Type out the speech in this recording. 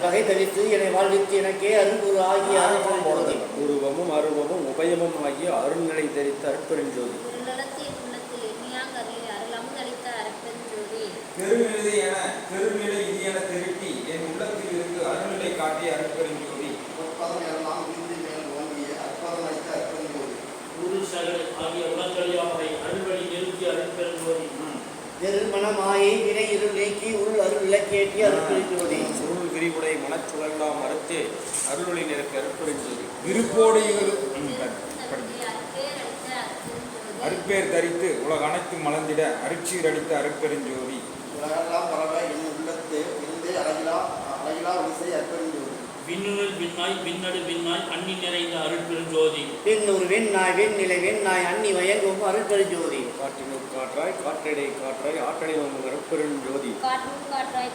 பகை தவித்து என்னை வாழ்வித்து எனக்கே அருள்குரு ஆகிய அருள்பெருஞ்சோதி உருவமும் அருவமும் உபயமும் ஆகிய அருள்நிலை தரித்த அற்பெருஞ்சோதி அருட்பெருஞ்சோதி பெருநிலை என பெருநிலை இது என திருப்பி என் உள்ளத்தில் இருந்து அருள்நிலை காட்டிய அருட்பெருஞ்சோதி முப்பதம் எல்லாம் விந்து மேல் ஓங்கிய அற்புதம் அளித்த அற்புதம் குரு சகல் ஆகிய உலகழியாமை அருள்வழி நிறுத்தி அருட்பெருஞ்சோதி நெருமண மாயை வினை இருள் நீக்கி உள் அருள் விளக்கேற்றி அருள்பெருஞ்சோதி சுருள் விரிவுடை மனச்சுழலாம் மறுத்து அருளொளி நிறக்க அற்பெருஞ்சோதி விருப்போடு இரு- திருநலத்தை அருட்பேர் அருட்பெருஞ்சோதி தரித்து உலக அனைத்தும் மலர்ந்திட அருட்சீர் அடித்த அருட்பெருஞ்சோதி உலகெல்லாம் பரவ என் உள்ளத்து இருந்து அழகிலா அழகிலா விசை அற்புதம் விண்ணுதல் விண்ணாய் விண்ணடு விண்ணாய் அன்னி நிறைந்த அருட்பெருஞ்சோதி. பின்னூர் வெண்ணாய் வெண்ணிலை வெண்ணாய் அன்னி வயங்கும் அருள்பெருஞ்சோதி காற்றினுள் காற்றாய் காற்றடை காற்றாய் ஆற்றலை நோங்கும் அற்பெருஞ்சோதி காற்றும் காற்றாய்